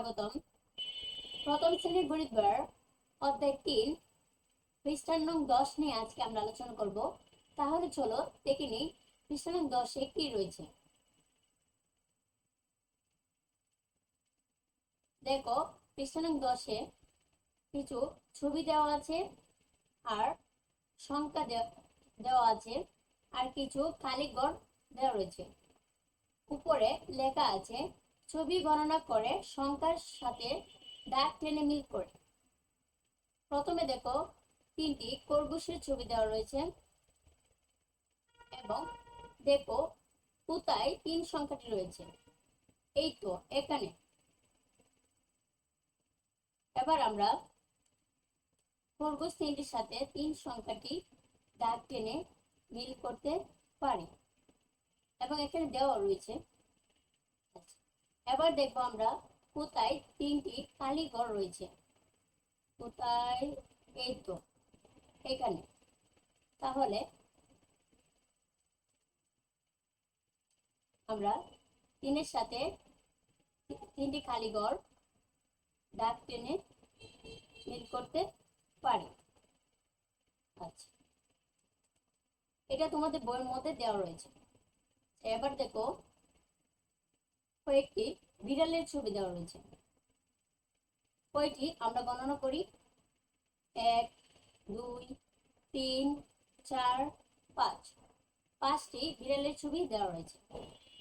স্বাগতম। প্রথম শ্রেণির গণিত বইয়ের অধ্যায় তিন পৃষ্ঠান নং দশ নিয়ে আজকে আমরা আলোচনা করব। তাহলে চলো দেখে নিই পৃষ্ঠান নং দশে কি রয়েছে। দেখো পৃষ্ঠান নং দশে কিছু ছবি দেওয়া আছে আর সংখ্যা দেওয়া আছে আর কিছু খালি দেওয়া রয়েছে। উপরে লেখা আছে ছবি গণনা করে সংখ্যার সাথে দাগ টেনে মিল করে। প্রথমে দেখো, তিনটি খরগোশের ছবি দেওয়া রয়েছে এবং দেখো কোথায় তিন সংখ্যাটি রয়েছে। এই তো, এখানে। এবার আমরা খরগোশ তিনটির সাথে তিন সংখ্যাটি দাগ টেনে মিল করতে পারি। এবং এখানে দেওয়া রয়েছে এবার দেখব আমরা কোথায় তিনটি খালি ঘর রয়েছে। কোথায়? এই তো, এখানে। তাহলে আমরা তিনের সাথে তিনটি খালি ঘর ডাক টেনে মিল করতে পারি। আচ্ছা এটা তোমাদের বইয়ের মধ্যে দেওয়া রয়েছে। এবার দেখো কয়েকটি বিড়ালের ছবি দেওয়া রয়েছে। কয়টি আমরা গণনা করি? এক, দুই, তিন, চার, পাঁচ। পাঁচটি বিড়ালের ছবি দেওয়া রয়েছে।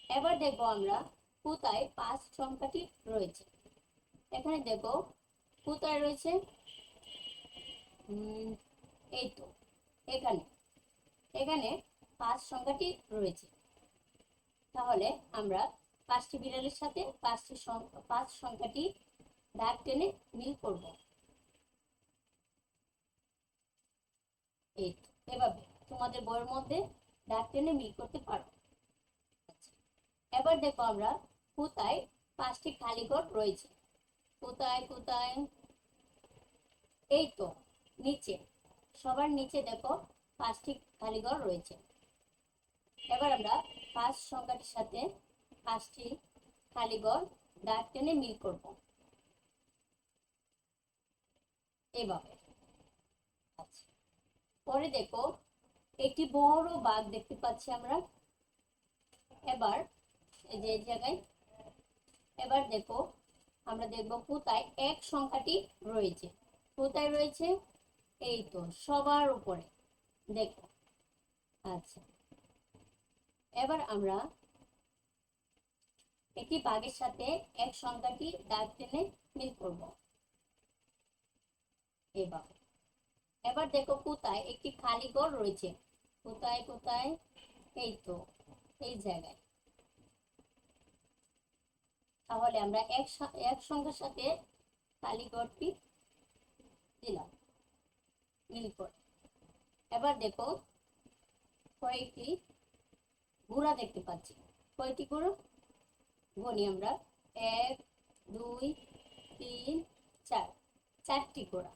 এবার দেখব আমরা কোথায় পাঁচ সংখ্যাটি রয়েছে। এখানে দেখো কোথায় রয়েছে? এই তো, এখানে। এখানে পাঁচ সংখ্যাটি রয়েছে। তাহলে আমরা পাঁচটি বিড়ালের সাথে পাঁচটি পাঁচ সংখ্যাটি দাগ টেনে মিল করব। এই এভাবে তোমাদের বইয়ের মধ্যে দাগ টেনে মিল করতে পারো। এবার দেখো আমরা কোথায় পাঁচটি খালি ঘর রয়েছে। কোথায় কোথায়? এই তো, নিচে। সবার নিচে দেখো পাঁচটি খালি ঘর রয়েছে। এবার আমরা পাঁচ সংখ্যাটির সাথে খালি ঘর দাগ টেনে মিল করব। এভাবে। আচ্ছা। পরে দেখো, একটি বড় বাঘ দেখতে পাচ্ছি আমরা। এবার যে জায়গায়, এবার দেখো, আমরা দেখব কোথায় এক সংখ্যাটি রয়েছে। কোথায় রয়েছে? এই তো, সবার উপরে। দেখো। আচ্ছা। এবার আমরা একটি বাঘের সাথে এক সংখ্যাটি দাগ টেনে মিল করব। এবার এবার দেখো কোথায় একটি খালি ঘর রয়েছে। কোথায় কোথায়? এই তো, এই জায়গায়। তাহলে আমরা এক এক সংখ্যার সাথে খালি ঘরটি দিলাম। মিল করে। এবার দেখো কয়েকটি ঘোড়া দেখতে পাচ্ছি। কয়টি ঘোড়া? গণি আমরা। এক, দুই, তিন, চার। চারটি ঘোড়া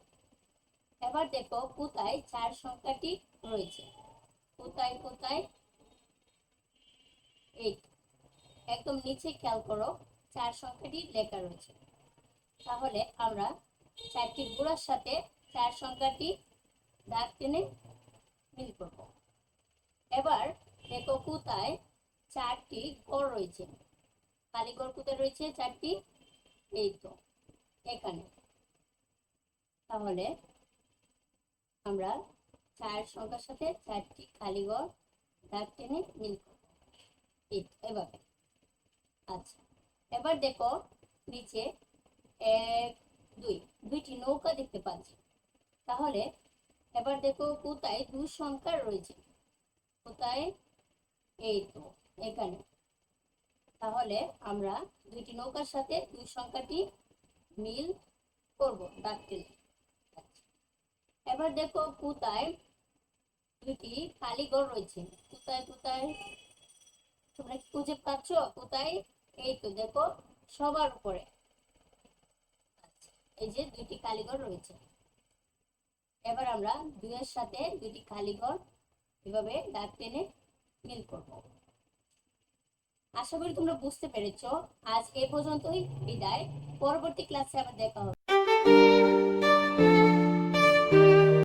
এবার দেখো কোথায় চার সংখ্যাটি রয়েছে। কোথায় কোথায়? এই একদম নিচে খেয়াল করো, চার সংখ্যাটি লেখা রয়েছে। তাহলে আমরা চারটি ঘোড়ার সাথে চার সংখ্যাটি দাগ টেনে মিল করব। এবার দেখো কোথায় চারটি গড় রয়েছে। কালীগড় কোথায় রয়েছে চারটি। এই তো, এখানে। তাহলে আমরা চার সংখ্যার সাথে চারটি কালীগড় দাগ টেনে মিল এভাবে। আচ্ছা এবার দেখো নিচে এক, দুই, দুইটি নৌকা দেখতে পাচ্ছি। তাহলে এবার দেখো কোথায় দুই সংখ্যা রয়েছে। কোথায়? এই তো, এখানে। তাহলে আমরা দুইটি নৌকার সাথে দুই সংখ্যাটি মিল করব, দাগ টেনে। এবার দেখো কোথায় দুইটি খালি ঘর রয়েছে। কোথায় কোথায় তোমরা কি খুঁজে পাচ্ছ? কোথায় এই তো দেখো সবার উপরে। এই যে দুইটি কালীঘর রয়েছে। এবার আমরা দুইয়ের সাথে দুইটি কালীঘর এভাবে দাগ টেনে মিল করব। আশা করি তোমরা বুঝতে পেরেছ। আজ এ পর্যন্তই বিদায়। পরবর্তী ক্লাসে আবার দেখা হবে।